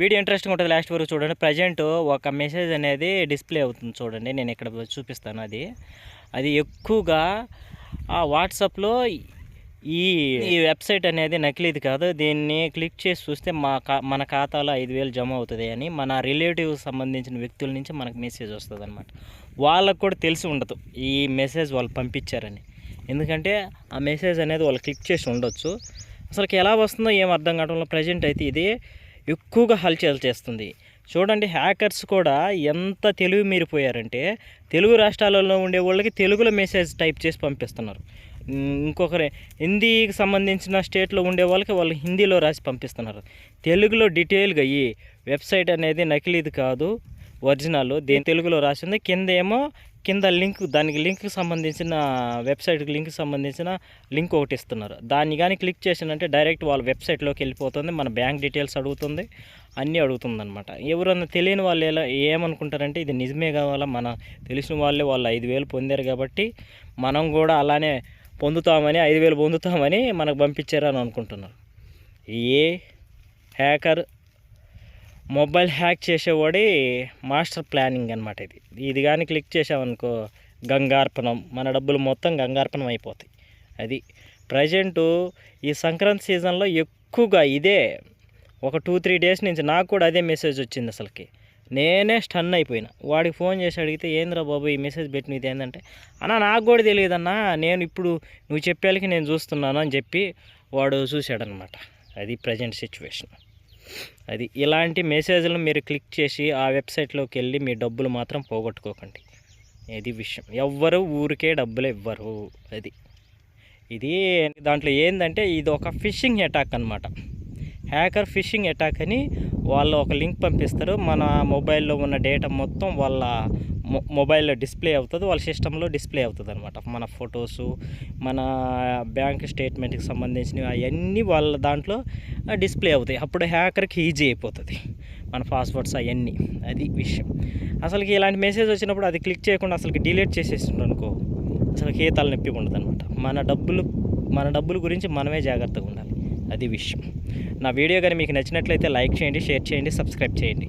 Video interesting ఉంటుంది last వరకు చూడండి. ప్రజెంట్ ఒక మెసేజ్ అనేది డిస్ప్లే అవుతుంది చూడండి. నేను ఇక్కడ చూపిస్తాను అది. అది ఎక్కువగా ఆ వాట్సాప్లో ఈ ఈ వెబ్సైట్ అనేది నకిలీది కాదు. దీన్ని క్లిక్ చేసి చూస్తే మా ఖా మన ఖాతాలో ఐదు వేలు జమ అవుతుంది అని మన రిలేటివ్ సంబంధించిన వ్యక్తుల నుంచి మనకు మెసేజ్ వస్తుంది అనమాట వాళ్ళకు కూడా తెలిసి ఉండదు ఈ మెసేజ్ వాళ్ళు పంపించారని. ఎందుకంటే ఆ మెసేజ్ అనేది వాళ్ళు క్లిక్ చేసి ఉండొచ్చు. అసలుకి ఎలా వస్తుందో ఏం అర్థం కావడంలో ప్రజెంట్ అయితే ఇది ఎక్కువగా హల్చల్ చేస్తుంది. చూడండి హ్యాకర్స్ కూడా ఎంత తెలివి మీరిపోయారంటే తెలుగు రాష్ట్రాలలో ఉండే వాళ్ళకి తెలుగులో మెసేజ్ టైప్ చేసి పంపిస్తున్నారు. ఇంకొకరి హిందీకి సంబంధించిన స్టేట్లో ఉండే వాళ్ళకి వాళ్ళు హిందీలో రాసి పంపిస్తున్నారు. తెలుగులో డీటెయిల్గా ఈ వెబ్సైట్ అనేది నకిలీది కాదు. ఒరిజినల్ దీని తెలుగులో రాసింది కింద ఏమో కింద లింక్ దానికి లింక్కి సంబంధించిన వెబ్సైట్కి లింక్కి సంబంధించిన లింక్ ఒకటి ఇస్తున్నారు. దాన్ని కానీ క్లిక్ చేసినంటే డైరెక్ట్ వాళ్ళ వెబ్సైట్లోకి వెళ్ళిపోతుంది మన బ్యాంక్ డీటెయిల్స్ అడుగుతుంది అన్నీ అడుగుతుంది అనమాట ఎవరన్నా తెలియని వాళ్ళు ఎలా ఏమనుకుంటారంటే ఇది నిజమే కావాలా మన తెలిసిన వాళ్ళే వాళ్ళు ఐదు వేలు పొందారు కాబట్టి మనం కూడా అలానే పొందుతామని ఐదు వేలు పొందుతామని మనకు పంపించారని అనుకుంటున్నారు. ఏ హ్యాకర్ మొబైల్ హ్యాక్ చేసేవాడి మాస్టర్ ప్లానింగ్ అనమాట ఇది. ఇది కానీ క్లిక్ చేసామనుకో గంగార్పణం మన డబ్బులు మొత్తం గంగార్పణం అయిపోతాయి. అది ప్రజెంటు ఈ సంక్రాంతి సీజన్లో ఎక్కువగా ఇదే ఒక టూ త్రీ డేస్ నుంచి నాకు కూడా అదే మెసేజ్ వచ్చింది అసలుకి. నేనే స్టన్ అయిపోయినా. వాడికి ఫోన్ చేసి అడిగితే ఏంద్రా బాబు ఈ మెసేజ్ పెట్టినది ఏంటంటే అన్న నాకు కూడా తెలియదన్నా నేను ఇప్పుడు నువ్వు చెప్పేళ్ళకి నేను చూస్తున్నాను అని చెప్పి వాడు చూశాడనమాట అది ప్రజెంట్ సిచ్యువేషన్. అది ఇలాంటి మెసేజ్లు మీరు క్లిక్ చేసి ఆ వెబ్సైట్లోకి వెళ్ళి మీ డబ్బులు మాత్రం పోగొట్టుకోకండి. ఇది విషయం. ఎవ్వరు ఊరికే డబ్బులు ఇవ్వరు. అది. ఇది దాంట్లో ఏంటంటే ఇది ఒక ఫిషింగ్ అటాక్ అనమాట హ్యాకర్ ఫిషింగ్ అటాక్ అని వాళ్ళు ఒక లింక్ పంపిస్తారు. మన మొబైల్లో ఉన్న డేటా మొత్తం వాళ్ళ మొబైల్లో డిస్ప్లే అవుతుంది వాళ్ళ సిస్టంలో డిస్ప్లే అవుతుంది అనమాట మన ఫొటోసు మన బ్యాంక్ స్టేట్మెంట్కి సంబంధించినవి అవన్నీ వాళ్ళ దాంట్లో డిస్ప్లే అవుతాయి. అప్పుడు హ్యాకర్కి ఈజీ అయిపోతుంది మన పాస్వర్డ్స్ అవన్నీ. అది విషయం. అసలుకి ఇలాంటి మెసేజ్ వచ్చినప్పుడు అది క్లిక్ చేయకుండా అసలుకి డిలీట్ చేసేసిండు అనుకో అసలు ఏ తలనొప్పి ఉండదు అనమాట మన డబ్బులు మన డబ్బుల గురించి మనమే జాగ్రత్తగా ఉండాలి. అది విషయం. నా వీడియో కానీ మీకు నచ్చినట్లయితే లైక్ చేయండి షేర్ చేయండి సబ్స్క్రైబ్ చేయండి.